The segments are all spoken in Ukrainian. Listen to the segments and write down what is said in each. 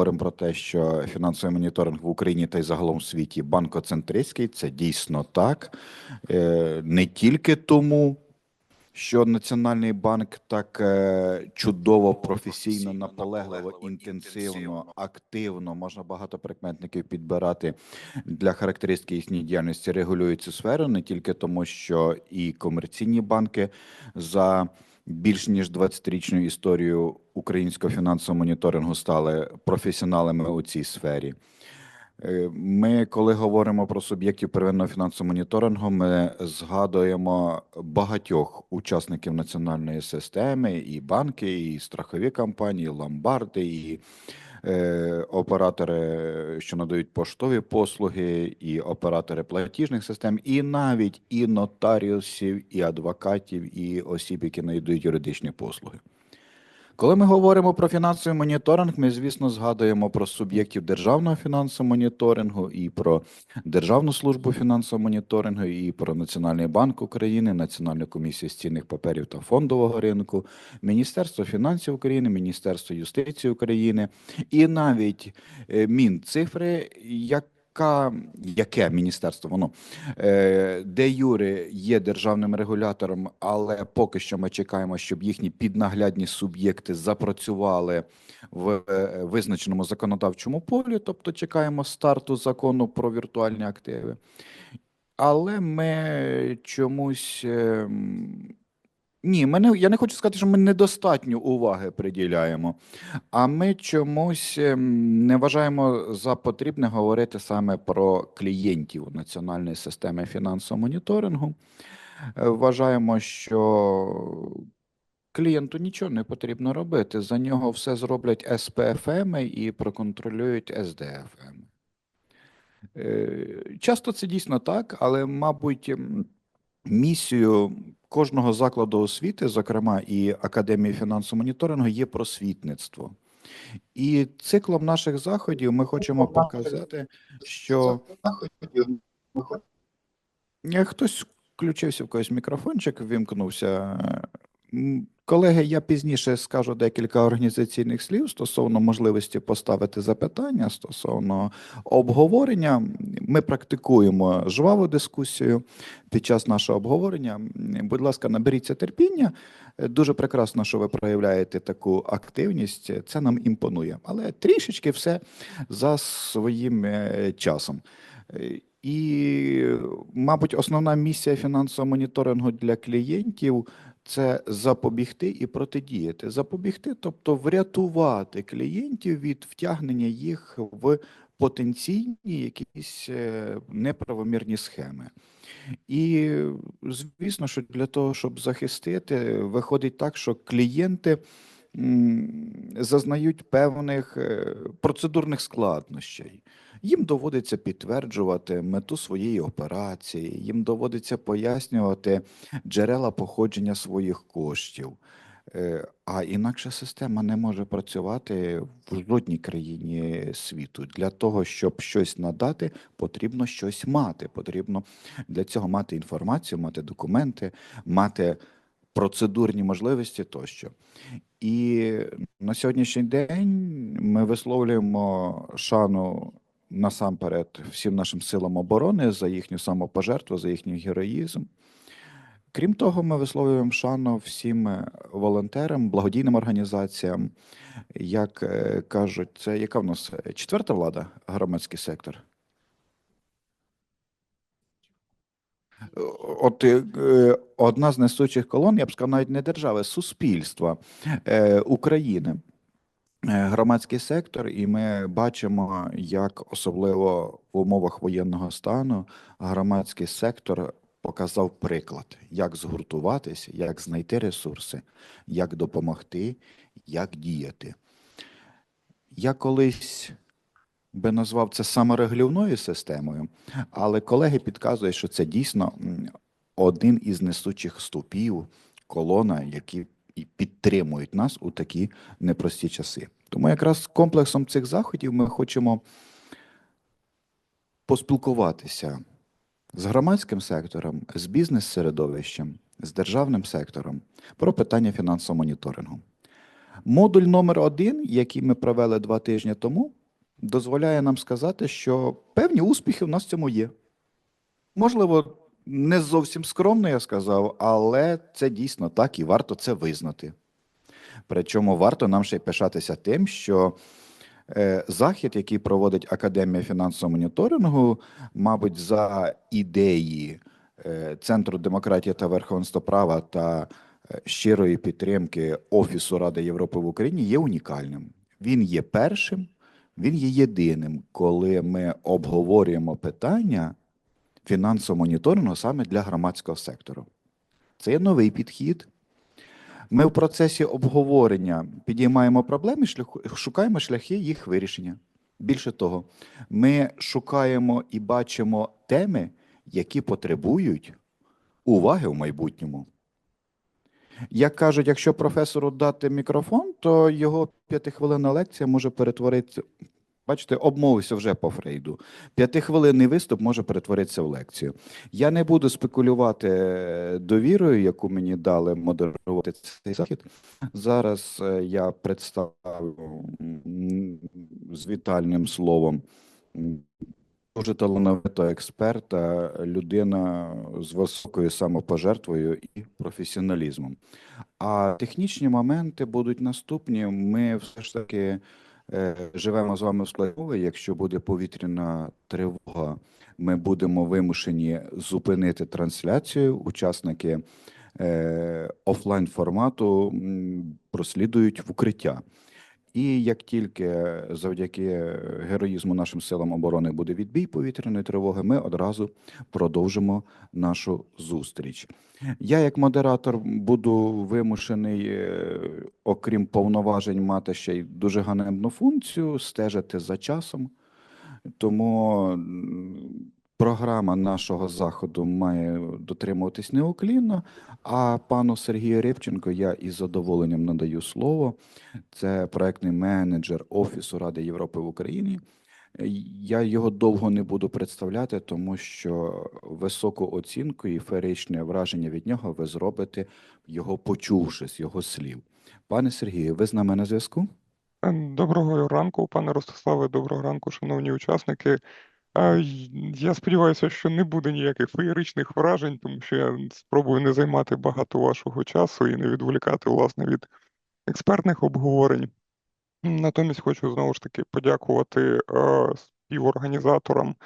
говоримо про те, що фінансовий моніторинг в Україні та й загалом в світі банкоцентристський, це дійсно так. Е, Не тільки тому, що Національний банк так е, чудово, професійно, наполегливо, інтенсивно, активно, можна багато прикметників підбирати. Для характеристики їхньої діяльності, регулює цю сферу, не тільки тому, що і комерційні банки за більш ніж 20-річну історію українського фінансового моніторингу стали професіоналами у цій сфері. Е, Ми, коли говоримо про суб'єктів первинного фінансового моніторингу, ми згадуємо багатьох учасників національної системи, і банки, і страхові компанії, і ломбарди, і оператори, що надають поштові послуги, і оператори платіжних систем, і навіть і нотаріусів, і адвокатів, і осіб, які надають юридичні послуги. Коли ми говоримо про фінансовий моніторинг, ми, звісно, згадуємо про суб'єктів державного фінансового моніторингу, і про Державну службу фінансового моніторингу, і про Національний банк України, Національну комісію з цінних паперів та фондового ринку, Міністерство фінансів України, Міністерство юстиції України, і навіть е, Мінцифри, як яка, яке міністерство воно е, де Юри є державним регулятором, але поки що ми чекаємо, щоб їхні піднаглядні суб'єкти запрацювали в е, визначеному законодавчому полі, тобто чекаємо старту закону про віртуальні активи. Але ми чомусь. Ем, Ні, мене, я не хочу сказати, що ми недостатньо уваги приділяємо, а ми чомусь ем, не вважаємо за потрібне говорити саме про клієнтів національної системи фінансового моніторингу. Е, Вважаємо, що клієнту нічого не потрібно робити. За нього все зроблять СПФМ і проконтролюють СДФМ. Е, Часто це дійсно так, але, мабуть, м, місією кожного закладу освіти, зокрема і Академії фінансового моніторингу, є просвітництво. І циклом наших заходів ми хочемо показати, що Е, хтось включився в когось мікрофончик, вимкнувся. Колеги, я пізніше скажу декілька організаційних слів стосовно можливості поставити запитання стосовно обговорення. Ми практикуємо жваву дискусію під час нашого обговорення. Будь ласка, наберіться терпіння. Дуже прекрасно, що ви проявляєте таку активність. Це нам імпонує, але трішечки все за своїм е, часом. І, мабуть, основна місія фінансового моніторингу для клієнтів це запобігти і протидіяти. Запобігти, тобто врятувати клієнтів від втягнення їх в потенційні якісь е, неправомірні схеми. І звісно, що для того, щоб захистити, виходить так, що клієнти зазнають певних е, процедурних складнощей. Їм доводиться підтверджувати мету своєї операції, їм доводиться пояснювати джерела походження своїх коштів. Е, А інакша система не може працювати в жодній країні світу. Для того, щоб щось надати, потрібно щось мати. Потрібно для цього мати інформацію, мати документи, мати процедурні можливості тощо. І на сьогоднішній день ми висловлюємо шану насамперед всім нашим силам оборони за їхню самопожертву, за їхній героїзм. Крім того, ми висловлюємо шану всім е, волонтерам, благодійним організаціям. Як е, кажуть, це яка в нас е, четверта влада, громадський сектор? От одна з несучих колон, я б сказав, навіть не держави, суспільства України. Е, Громадський сектор, і ми бачимо, як особливо в умовах воєнного стану громадський сектор показав приклад, як згуртуватися, як знайти ресурси, як допомогти, як діяти. Я колись би назвав це саморегулівною системою, але колеги підказують, що це дійсно один із несучих стовпів, колона, які і підтримують нас у такі непрості часи. Тому якраз комплексом цих заходів ми хочемо поспілкуватися з громадським сектором, з бізнес-середовищем, з державним сектором про питання фінансового моніторингу. Модуль номер один, який ми провели два тижні тому, дозволяє нам сказати, що певні успіхи в нас в цьому є. Можливо, не зовсім скромно я сказав, але це дійсно так і варто це визнати. Причому варто нам ще й пишатися тим, що е, захід, який проводить Академія фінансового моніторингу, мабуть, за ідеї е, Центру демократії та верховенства права та е, щирої підтримки Офісу Ради Європи в Україні, є унікальним. Він є першим, він є єдиним, коли ми обговорюємо питання фінансового моніторингу саме для громадського сектору. Це є новий підхід. Ми в процесі обговорення підіймаємо проблеми, шукаємо шляхи їх вирішення. Більше того, ми шукаємо і бачимо теми, які потребують уваги в майбутньому. Як кажуть, якщо професору дати мікрофон, то його п'ятихвилинна лекція може перетворитися. Бачите, обмовився вже по Фрейду. П'ятихвилинний виступ може перетворитися в лекцію. Я не буду спекулювати е, довірою, яку мені дали модерувати цей захід. Зараз е, я представлю з вітальним словом дуже талановитого експерта, людина з високою самопожертвою і професіоналізмом. А технічні моменти будуть наступні. Ми все ж таки живемо з вами в складі. Якщо буде повітряна тривога, ми будемо вимушені зупинити трансляцію. Учасники е, офлайн формату прослідують в укриття. І як тільки завдяки героїзму нашим силам оборони буде відбій повітряної тривоги, ми одразу продовжимо нашу зустріч. Я, як модератор, буду вимушений, е, окрім повноважень, мати ще й дуже ганебну функцію стежити за часом. Тому програма нашого заходу має дотримуватись неуклінно. А пану Сергію Рибченко я із задоволенням надаю слово. Це проектний менеджер Офісу Ради Європи в Україні. Я його довго не буду представляти, тому що високу оцінку і феєричне враження від нього ви зробите, його почувши з його слів. Пане Сергію, ви з нами на зв'язку? Е, Доброго ранку, пане Ростиславе, доброго ранку, шановні учасники. Е, Я сподіваюся, що не буде ніяких феєричних вражень, тому що я спробую не займати багато вашого часу і не відволікати, власне, від експертних обговорень. Натомість хочу знову ж таки подякувати е, співорганізаторам,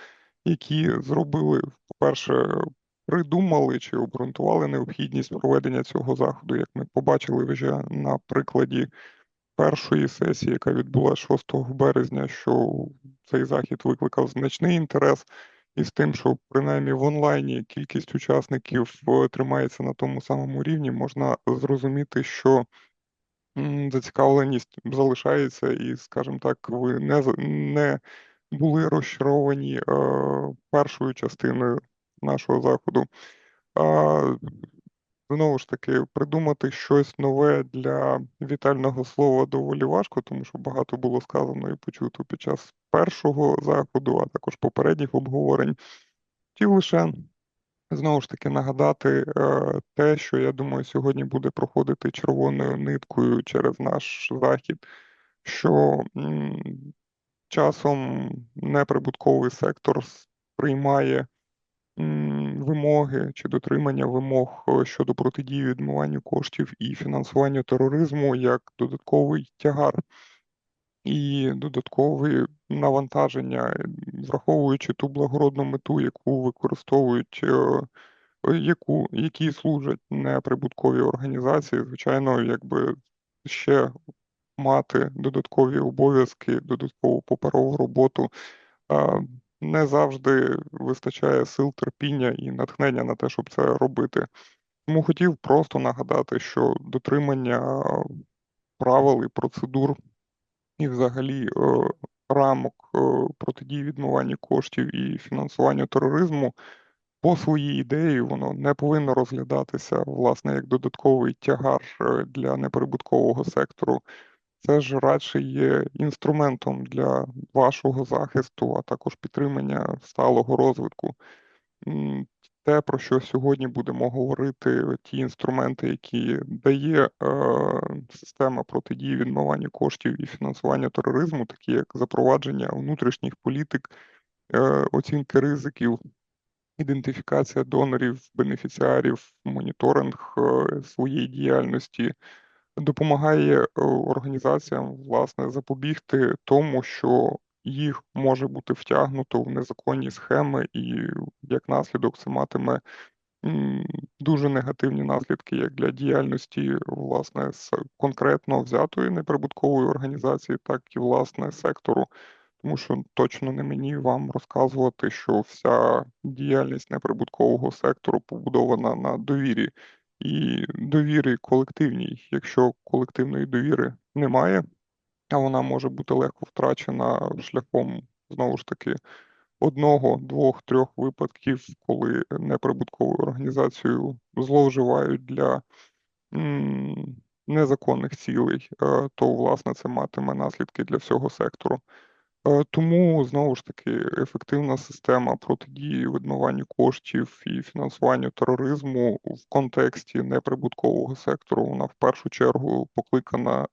які зробили, по-перше, придумали чи обґрунтували необхідність проведення цього заходу, як ми побачили вже на прикладі першої сесії, яка відбулася 6 березня, що цей захід викликав значний інтерес, і з тим, що принаймні в онлайні кількість учасників е, тримається на тому самому рівні, можна зрозуміти, що зацікавленість залишається, і, скажімо так, ви не, не були розчаровані е, першою частиною нашого заходу. Знову ж таки, придумати щось нове для вітального слова доволі важко, тому що багато було сказано і почуто під час першого заходу, а також попередніх обговорень. Хотів лише знову ж таки нагадати е, те, що я думаю, сьогодні буде проходити червоною ниткою через наш захід, що часом неприбутковий сектор сприймає вимоги чи дотримання вимог е, щодо протидії відмиванню коштів і фінансуванню тероризму як додатковий тягар і додаткове навантаження, враховуючи ту благородну мету, яку використовують, е, яку, які служать неприбуткові організації, звичайно, якби ще мати додаткові обов'язки, додаткову паперову роботу. Не завжди вистачає сил, терпіння і натхнення на те, щоб це робити. Тому хотів просто нагадати, що дотримання правил і процедур, і взагалі е, рамок е, протидії відмиванню коштів і фінансуванню тероризму по своїй ідеї воно не повинно розглядатися власне як додатковий тягар е, для неприбуткового сектору. Це ж радше є інструментом для вашого захисту, а також підтримання сталого розвитку. Те, про що сьогодні будемо говорити, ті інструменти, які дає е, система протидії відмивання коштів і фінансування тероризму, такі як запровадження внутрішніх політик, е, оцінки ризиків, ідентифікація донорів, бенефіціарів, моніторинг е, своєї діяльності, допомагає е, організаціям власне запобігти тому, що їх може бути втягнуто в незаконні схеми, і як наслідок це матиме дуже негативні наслідки як для діяльності власне конкретно взятої неприбуткової організації, так і власне сектору. Тому що точно не мені вам розказувати, що вся діяльність неприбуткового сектору побудована на довірі і довірі колективній. Якщо колективної довіри немає, а вона може бути легко втрачена шляхом знову ж таки одного, двох, трьох випадків, коли неприбуткову організацію зловживають для м, незаконних цілей, е, то власне це матиме наслідки для всього сектору. Е, Тому знову ж таки ефективна система протидії відмиванню коштів і фінансуванню тероризму в контексті неприбуткового сектору, вона в першу чергу покликана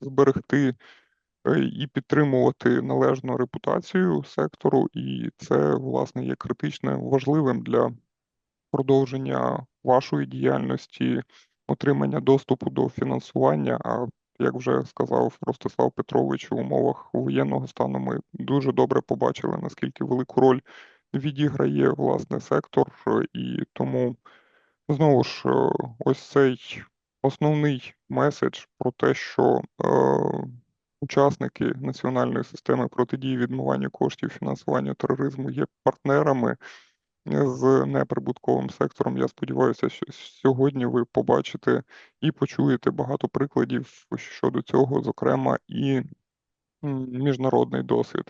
зберегти е, і підтримувати належну репутацію сектору, і це власне є критично важливим для продовження вашої діяльності, отримання доступу до фінансування. А як вже сказав Ростислав Петрович, в умовах воєнного стану ми дуже добре побачили, наскільки велику роль відіграє власне сектор, і тому знову ж ось цей основний меседж про те, що е, учасники національної системи протидії відмиванню коштів фінансування тероризму є партнерами з неприбутковим сектором. Я сподіваюся, що сьогодні ви побачите і почуєте багато прикладів щодо цього, зокрема, і міжнародний досвід.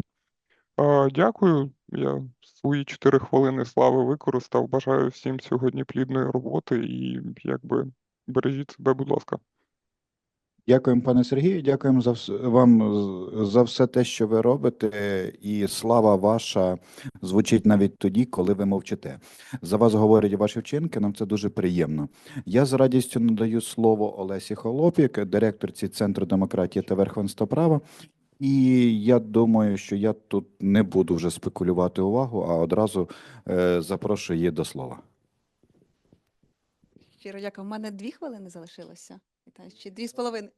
Дякую. Я свої 4 хвилини слави використав. Бажаю всім сьогодні плідної роботи і якби бережіть себе, будь ласка. Дякуємо, пане Сергію. Дякуємо за вам за все те, що ви робите, і слава ваша звучить навіть тоді, коли ви мовчите. За вас говорять ваші вчинки. Нам це дуже приємно. Я з радістю надаю слово Олесі Холопік, директорці Центру демократії та верховенства права. І я думаю, що я тут не буду вже спекулювати увагу, а одразу е, запрошую її до слова. Щиро дякую. У мене дві хвилини залишилося. Вітаю, Чи дві з половиною.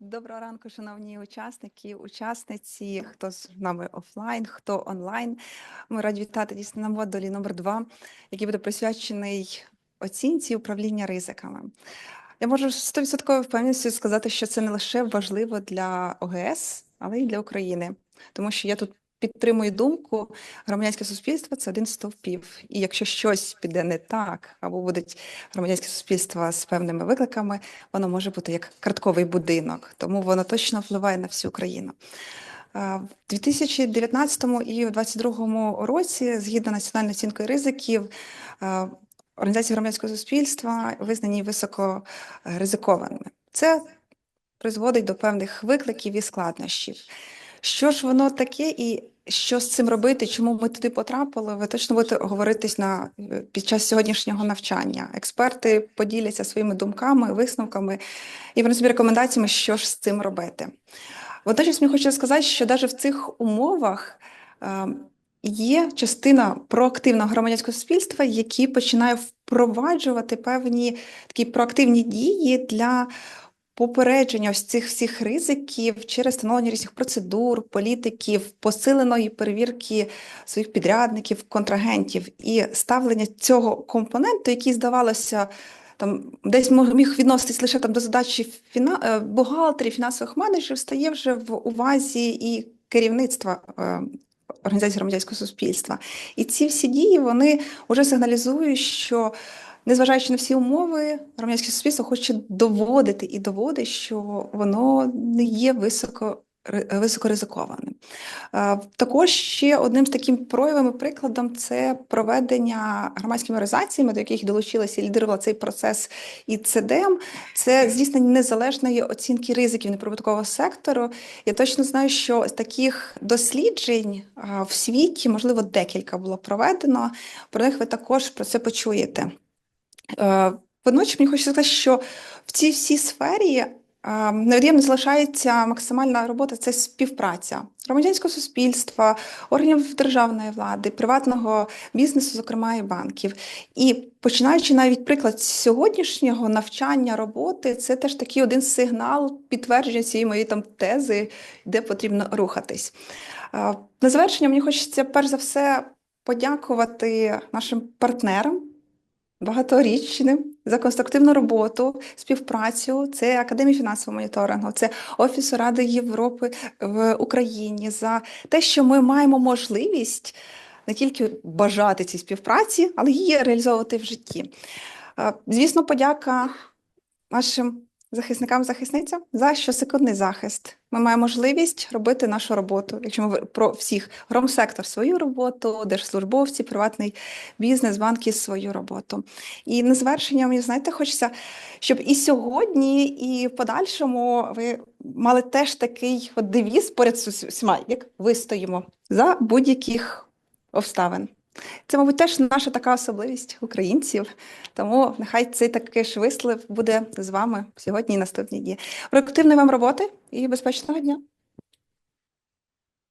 Доброго ранку, шановні учасники, учасниці, хто з нами офлайн, хто онлайн. Ми раді вітати дійсно на модулі номер 2 який буде присвячений оцінці управління ризиками. Я можу з 100% впевненістю сказати, що це не лише важливо для ОГС, але й для України, тому що я тут підтримую думку, громадянське суспільство це один з стовпів. І якщо щось піде не так, або буде громадянське суспільство з певними викликами, воно може бути як картковий будинок, тому воно точно впливає на всю країну. В 2019 і в 2022 році, згідно національної оцінкою ризиків, організації громадянського суспільства визнані високо е. Це призводить до певних викликів і складнощів. Що ж воно таке і що з цим робити, чому ми туди потрапили, ви точно будете говоритись на, е, під час сьогоднішнього навчання. Експерти поділяться своїми думками, висновками і принаймні рекомендаціями, що ж з цим робити. Водночас мені хочеться сказати, що навіть в цих умовах е, є частина проактивного громадянського суспільства, які починає впроваджувати певні такі проактивні дії для попередження ось цих всіх ризиків через встановлення різних процедур, політиків, посиленої перевірки своїх підрядників, контрагентів і ставлення цього компоненту, який здавалося. Там десь міг відноситись лише там до задачі фіна... е, бухгалтерів, фінансових менеджерів, стає вже в увазі і керівництва е, організації громадянського суспільства. І ці всі дії вони вже сигналізують, що незважаючи на всі умови, громадянське суспільство хоче доводити і доводить, що воно не є високо, ри- високоризикованим. Е, Також ще одним з таким проявом і прикладом це проведення громадськими організаціями, до яких долучилася і лідерувала цей процес і ЦДМ. Це здійснення незалежної оцінки ризиків неприбуткового сектору. Я точно знаю, що таких досліджень в світі, можливо, декілька було проведено. Про них ви також про це почуєте. Е, Водночас мені хочеться сказати, що в цій всій сфері невід'ємно залишається максимальна робота це співпраця громадянського суспільства, органів державної влади, приватного бізнесу, зокрема і банків. І починаючи навіть приклад сьогоднішнього навчання роботи, це теж такий один сигнал підтвердження цієї моєї там тези, де потрібно рухатись. А, На завершення мені хочеться перш за все подякувати нашим партнерам багаторічним за конструктивну роботу, співпрацю. Це Академія фінансового моніторингу, це Офісу Ради Європи в Україні за те, що ми маємо можливість не тільки бажати цій співпраці, але її реалізовувати в житті. Е, Звісно, подяка нашим захисникам захисницям за щосекундний захист. Ми маємо можливість робити нашу роботу. Якщо ми про всіх громсектор свою роботу, держслужбовці, приватний бізнес, банки свою роботу. І на завершення мені знаєте, хочеться, щоб і сьогодні, і в подальшому ви мали теж такий от девіз поряд з усіма, як вистоїмо за будь-яких обставин. Це, мабуть, теж наша така особливість українців. Тому нехай цей такий ж вислів буде з вами сьогодні і наступні дні. Продуктивної вам роботи і безпечного дня!